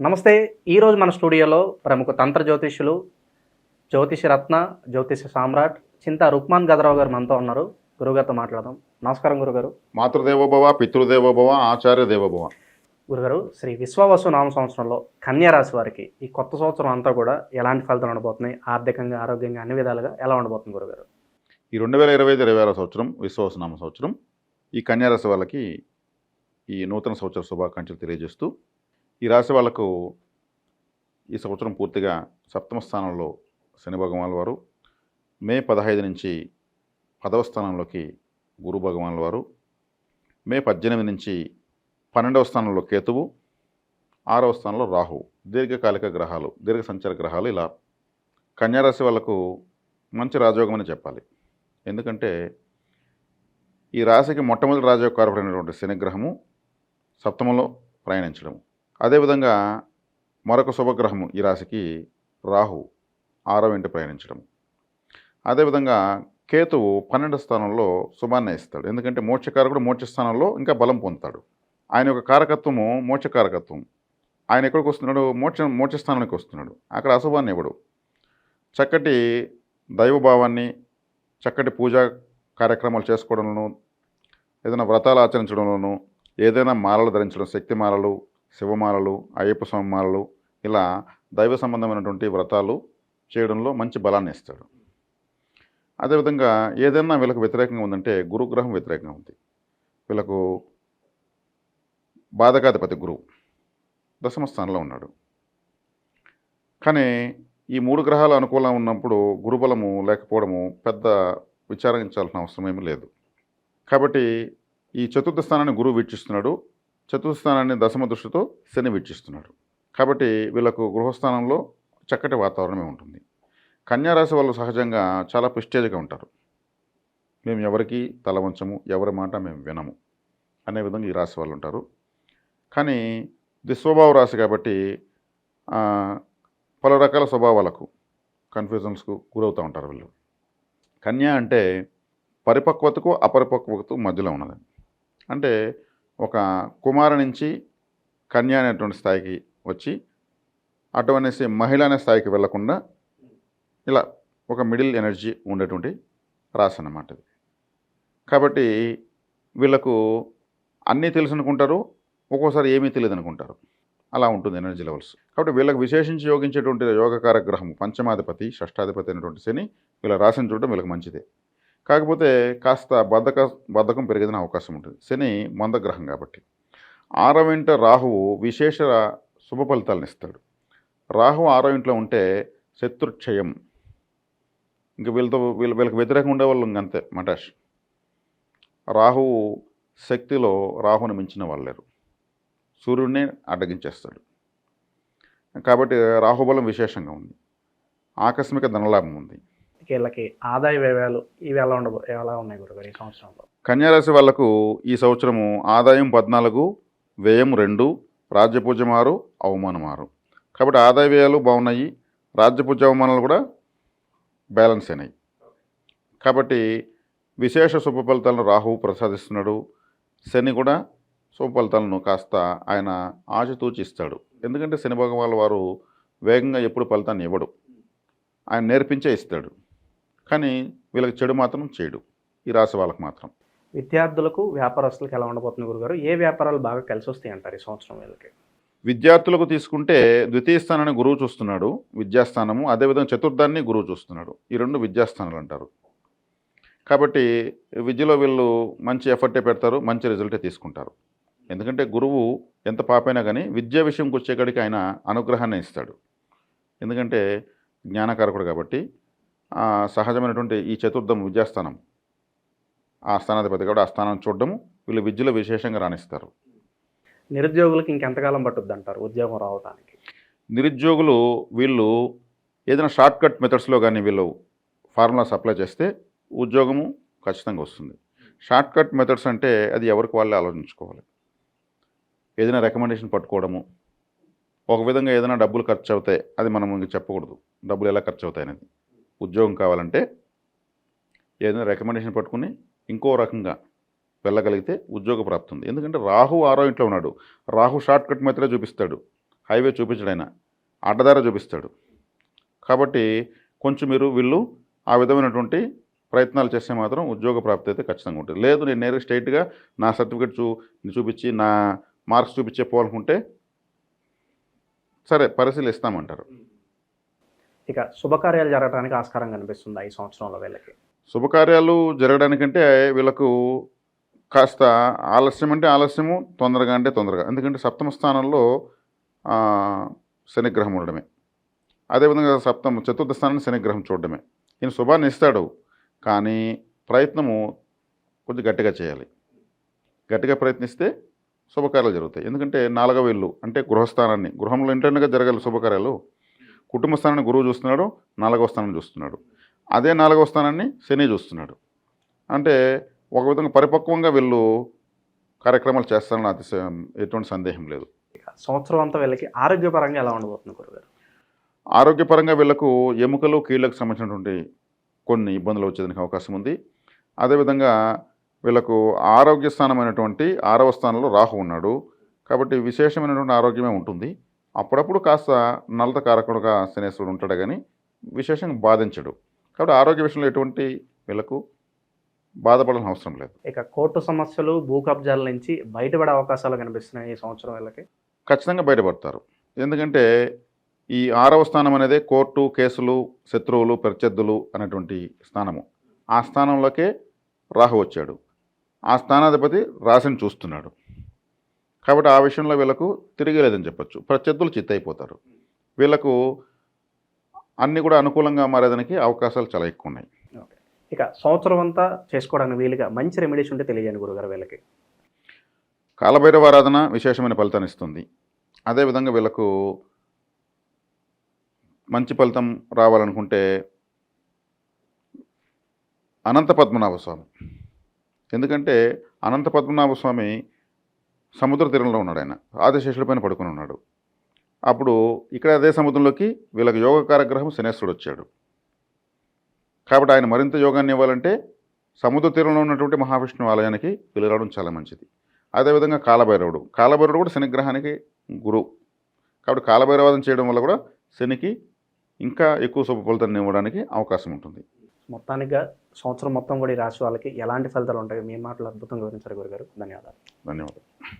నమస్తే ఈరోజు మన స్టూడియోలో ప్రముఖ తంత్ర జ్యోతిష్యులు జ్యోతిష రత్న జ్యోతిష సామ్రాట్ చింత రుక్మాన్ గదరావు గారు మనతో ఉన్నారు. గురుగారితో మాట్లాడదాం. నమస్కారం గురుగారు మాతృదేవోభవ పితృదేవోభవ ఆచార్య దేవోభవ గురుగారు శ్రీ విశ్వవసు నామ సంవత్సరంలో కన్యా రాశి వారికి ఈ కొత్త సంవత్సరం అంతా కూడా ఎలాంటి ఫలితాలు ఉండబోతున్నాయి? ఆర్థికంగా ఆరోగ్యంగా అన్ని విధాలుగా ఎలా ఉండబోతుంది గురుగారు ఈ రెండు వేల ఇరవై ఐదు ఇరవై ఆరో సంవత్సరం విశ్వవసనామ సంవత్సరం. ఈ కన్యారాశి వాళ్ళకి ఈ నూతన సంవత్సర శుభాకాంక్షలు తెలియజేస్తూ ఈ రాశి వాళ్ళకు ఈ సంవత్సరం పూర్తిగా సప్తమ స్థానంలో శని భగవాన్ వారు మే పదహైదు నుంచి పదవ స్థానంలోకి గురు భగవాన్ వారు మే పద్దెనిమిది నుంచి పన్నెండవ స్థానంలో కేతువు ఆరవ స్థానంలో రాహు. దీర్ఘకాలిక గ్రహాలు దీర్ఘ సంచార గ్రహాలు ఇలా కన్యారాశి వాళ్ళకు మంచి రాజయోగం అని చెప్పాలి. ఎందుకంటే ఈ రాశికి మొట్టమొదటి రాజయోగకారకుడైనటువంటి శనిగ్రహము సప్తమంలో ప్రయాణించడం అదేవిధంగా మరొక శుభగ్రహము ఈ రాశికి రాహు ఆరవ ఇంటి ప్రయాణించడం. అదేవిధంగా కేతువు పన్నెండు స్థానంలో శుభాన్ని ఇస్తాడు. ఎందుకంటే మోక్షకారకుడు మోక్ష స్థానంలో ఇంకా బలం పొందుతాడు. ఆయన యొక్క కారకత్వము మోక్షకారకత్వం. ఆయన ఎక్కడికి వస్తున్నాడు? మోక్ష మోక్షస్థానానికి వస్తున్నాడు. అక్కడ అశుభాన్ని ఇవ్వడు. చక్కటి దైవభావాన్ని చక్కటి పూజా కార్యక్రమాలు చేసుకోవడంలోనూ ఏదైనా వ్రతాలు ఆచరించడంలోనూ ఏదైనా మాలలు ధరించడం శక్తి మాలలు శివమాలలు అయ్యప్ప స్వామి మాలలు ఇలా దైవ సంబంధమైనటువంటి వ్రతాలు చేయడంలో మంచి బలాన్ని ఇస్తాడు. అదేవిధంగా ఏదైనా వీళ్ళకు వ్యతిరేకంగా ఉందంటే గురుగ్రహం వ్యతిరేకంగా ఉంది. వీళ్ళకు బాధకాధిపతి గురువు దశమ స్థానంలో ఉన్నాడు. కానీ ఈ మూడు గ్రహాలు అనుకూలంగా ఉన్నప్పుడు గురుబలము లేకపోవడము పెద్ద విచారించాల్సిన అవసరం ఏమీ లేదు. కాబట్టి ఈ చతుర్థ స్థానాన్ని గురువు వీక్షిస్తున్నాడు. చతుర్థస్థానాన్ని దశమ దృష్టితో శని వీక్షిస్తున్నాడు. కాబట్టి వీళ్ళకు గృహస్థానంలో చక్కటి వాతావరణమే ఉంటుంది. కన్యారాశి వాళ్ళు సహజంగా చాలా ప్రిస్టేజ్గా ఉంటారు. మేము ఎవరికి తల వంచము ఎవరి మాట మేము వినము అనే విధంగా ఈ రాశి వాళ్ళు ఉంటారు. కానీ ఇది స్వభావ రాశి కాబట్టి పలు రకాల స్వభావాలకు కన్ఫ్యూజన్స్కు గురవుతూ ఉంటారు వీళ్ళు. కన్య అంటే పరిపక్వతకు అపరిపక్వతకు మధ్యలో ఉన్నది. అంటే ఒక కుమార నుంచి కన్య అనేటువంటి స్థాయికి వచ్చి అటువంటిసి మహిళ అనే స్థాయికి వెళ్ళకుండా ఇలా ఒక మిడిల్ ఎనర్జీ ఉండేటువంటి రాశి అన్నమాట కాబట్టి వీళ్ళకు అన్నీ తెలుసు అనుకుంటారు ఒక్కోసారి ఏమీ తెలియదు అనుకుంటారు అలా ఉంటుంది ఎనర్జీ లెవెల్స్. కాబట్టి వీళ్ళకి విశేషించి యోగించేటువంటి యోగకార గ్రహం పంచమాధిపతి షష్టాధిపతి అయినటువంటి శని వీళ్ళ రాశిని చూడడం వీళ్ళకి మంచిదే. కాకపోతే కాస్త బద్ధక బద్ధకం పెరిగేదని అవకాశం ఉంటుంది. శని మందగ్రహం కాబట్టి. ఆరవ ఇంట రాహువు విశేష శుభ ఫలితాలను ఇస్తాడు. రాహు ఆరో ఇంట్లో ఉంటే శత్రుక్షయం. ఇంక వీళ్ళతో వీళ్ళ వీళ్ళకి వ్యతిరేకం ఉండేవాళ్ళు ఇంకంతే మటాష్. రాహువు శక్తిలో రాహుని మించిన వాళ్ళు లేరు. సూర్యుడిని అడ్డగించేస్తాడు. కాబట్టి రాహుబలం విశేషంగా ఉంది. ఆకస్మిక ధనలాభం ఉంది. వీళ్ళకి ఆదాయ వ్యయాలు ఇవి ఎలా ఉండబో ఎలా ఉన్నాయి గురుగారు ఈ సంవత్సరంలో? కన్యారాశి వాళ్ళకు ఈ సంవత్సరము ఆదాయం పద్నాలుగు వ్యయం రెండు రాజ్యపూజ్యం ఆరు అవమానం ఆరు. కాబట్టి ఆదాయ వ్యయాలు బాగున్నాయి రాజ్యపూజ్య అవమానాలు కూడా బ్యాలెన్స్ అయినాయి. కాబట్టి విశేష శుభ ఫలితాలను రాహువు ప్రసాదిస్తున్నాడు శని కూడా శుభ ఫలితాలను కాస్త ఆయన ఆచితూచి ఇస్తాడు. ఎందుకంటే శని భగవాన్ వారు వేగంగా ఎప్పుడు ఫలితాన్ని ఇవ్వడు. ఆయన నేర్పించే ఇస్తాడు. కానీ వీళ్ళకి చెడు మాత్రం చేయడు ఈ రాశి వాళ్ళకి మాత్రం. విద్యార్థులకు వ్యాపారస్తులకు ఎలా ఉండబోతుంది గురుగారు? ఏ వ్యాపారాలు బాగా కలిసి వస్తాయి అంటారు ఈ సంవత్సరం వీళ్ళకి? విద్యార్థులకు తీసుకుంటే ద్వితీయ స్థానాన్ని గురువు చూస్తున్నాడు విద్యాస్థానము అదేవిధంగా చతుర్థాన్ని గురువు చూస్తున్నాడు. ఈ రెండు విద్యాస్థానాలు అంటారు. కాబట్టి విద్యలో వీళ్ళు మంచి ఎఫర్టే పెడతారు మంచి రిజల్టే తీసుకుంటారు. ఎందుకంటే గురువు ఎంత పాపైనా కానీ విద్యా విషయంకి వచ్చేకాడికి ఆయన అనుగ్రహాన్ని ఇస్తాడు. ఎందుకంటే జ్ఞానకారకుడు కాబట్టి సహజమైనటువంటి ఈ చతుర్థం విద్యాస్థానం. ఆ స్థానాధిపతి కాబట్టి ఆ స్థానాన్ని చూడడము వీళ్ళు విద్యలో విశేషంగా రాణిస్తారు. నిరుద్యోగులకు ఇంకెంతకాలం పట్టుద్ది అంటారు ఉద్యోగం రావడానికి నిరుద్యోగులు వీళ్ళు ఏదైనా షార్ట్ కట్ మెథడ్స్లో కానీ వీళ్ళు ఫార్ములాస్ అప్లై చేస్తే ఉద్యోగము ఖచ్చితంగా వస్తుంది. షార్ట్ కట్ మెథడ్స్ అంటే అది ఎవరికి వాళ్ళే ఆలోచించుకోవాలి. ఏదైనా రికమెండేషన్ పట్టుకోవడము ఒక విధంగా ఏదైనా డబ్బులు ఖర్చు అవుతాయి అది మనం ఇంక చెప్పకూడదు. డబ్బులు ఎలా ఖర్చు అవుతాయి అనేది. ఉద్యోగం కావాలంటే ఏదైనా రికమెండేషన్ పట్టుకుని ఇంకో రకంగా వెళ్ళగలిగితే ఉద్యోగ ప్రాప్తి ఉంది. ఎందుకంటే రాహు ఆరో ఇంట్లో ఉన్నాడు. రాహు షార్ట్ కట్ చూపిస్తాడు. హైవే చూపించడైనా అడ్డదార చూపిస్తాడు. కాబట్టి కొంచెం మీరు వీళ్ళు ఆ విధమైనటువంటి ప్రయత్నాలు చేస్తే మాత్రం ఉద్యోగ ప్రాప్తి అయితే ఖచ్చితంగా ఉంటుంది. లేదు నేను నేరుగా స్ట్రైట్గా నా సర్టిఫికేట్ చూ చూపించి నా మార్క్స్ చూపించే పోవాలనుకుంటే సరే పరిశీలిస్తామంటారు. ఇక శుభకార్యాలు జరగడానికి ఆస్కారం కనిపిస్తుంది ఈ సంవత్సరంలో వీళ్ళకి. శుభకార్యాలు జరగడానికంటే వీళ్ళకు కాస్త ఆలస్యం అంటే ఆలస్యము తొందరగా అంటే తొందరగా. ఎందుకంటే సప్తమ స్థానంలో శనిగ్రహం ఉండడమే. అదేవిధంగా సప్తమ చతుర్థ స్థానాన్ని శనిగ్రహం చూడడమే. ఈయన శుభాన్ని ఇస్తాడు కానీ ప్రయత్నము కొంచెం గట్టిగా చేయాలి. గట్టిగా ప్రయత్నిస్తే శుభకార్యాలు జరుగుతాయి. ఎందుకంటే నాలుగవ ఇల్లు అంటే గృహస్థానాన్ని. గృహంలో ఇంటర్నగా జరగాలి శుభకార్యాలు. కుటుంబ స్థానాన్ని గురువు చూస్తున్నాడు నాలుగవ స్థానం చూస్తున్నాడు. అదే నాలుగవ స్థానాన్ని శని చూస్తున్నాడు. అంటే ఒక విధంగా పరిపక్వంగా వీళ్ళు కార్యక్రమాలు చేస్తారని అతిశయం ఎటువంటి సందేహం లేదు. ఇక సంవత్సరం అంతా వీళ్ళకి ఆరోగ్యపరంగా ఎలా ఉండబోతుంది గురుగారు? ఆరోగ్యపరంగా వీళ్ళకు ఎముకలు కీళ్ళకు సంబంధించినటువంటి కొన్ని ఇబ్బందులు వచ్చేదానికి అవకాశం ఉంది. అదేవిధంగా వీళ్ళకు ఆరోగ్య స్థానమైనటువంటి ఆరవ స్థానంలో రాహు ఉన్నాడు. కాబట్టి విశేషమైనటువంటి ఆరోగ్యమే ఉంటుంది. అప్పుడప్పుడు కాస్త నలత కారకుడుగా శనేశ్వరుడు ఉంటాడు కానీ విశేషంగా బాధించడు. కాబట్టి ఆరోగ్య విషయంలో ఎటువంటి వీళ్ళకు బాధపడాల్సిన అవసరం లేదు. ఇక కోర్టు సమస్యలు భూ కబ్జాల నుంచి బయటపడే అవకాశాలు కనిపిస్తున్నాయి ఈ సంవత్సరం వీళ్ళకి. ఖచ్చితంగా బయటపడతారు. ఎందుకంటే ఈ ఆరవ స్థానం అనేది కోర్టు కేసులు శత్రువులు ప్రత్యర్థులు అనేటువంటి స్థానము. ఆ స్థానంలోకే రాహు వచ్చాడు. ఆ స్థానాధిపతి రాశిని చూస్తున్నాడు. కాబట్టి ఆ విషయంలో వీళ్ళకు తిరిగేలేదని చెప్పొచ్చు. ప్రత్యర్థులు చిత్తైపోతారు. వీళ్ళకు అన్నీ కూడా అనుకూలంగా మారేదానికి అవకాశాలు చాలా ఎక్కువ ఉన్నాయి. ఇక సంవత్సరం అంతా చేసుకోవడానికి వీలుగా మంచి రెమెడీస్ ఉంటే తెలియజేయండి గురుగారు వీళ్ళకి. కాలభైరవ ఆరాధన విశేషమైన ఫలితాన్ని ఇస్తుంది. అదేవిధంగా వీళ్ళకు మంచి ఫలితం రావాలనుకుంటే అనంత పద్మనాభ స్వామి ఎందుకంటే అనంత పద్మనాభ స్వామి సముద్ర తీరంలో ఉన్నాడు ఆయన. ఆదిశేషులపైన పడుకుని ఉన్నాడు. అప్పుడు ఇక్కడ అదే సముద్రంలోకి వీళ్ళకి యోగకార గ్రహం శనేశ్వరుడు వచ్చాడు. కాబట్టి ఆయన మరింత యోగాన్ని ఇవ్వాలంటే సముద్ర తీరంలో ఉన్నటువంటి మహావిష్ణువు ఆలయానికి వెళ్ళి చాలా మంచిది. అదేవిధంగా కాలభైరవుడు. కాలభైరవుడు కూడా శనిగ్రహానికి గురువు. కాబట్టి కాలభైరవాదం చేయడం వల్ల కూడా శనికి ఇంకా ఎక్కువ శుభ ఫలితాన్ని ఇవ్వడానికి అవకాశం ఉంటుంది. మొత్తానిగా సంవత్సరం మొత్తం కూడా ఈ రాశి వాళ్ళకి ఎలాంటి ఫలితాలు ఉంటాయి మీ మాటలు అద్భుతంగా వివరించారు గురుగారు. ధన్యవాదాలు. ధన్యవాదాలు.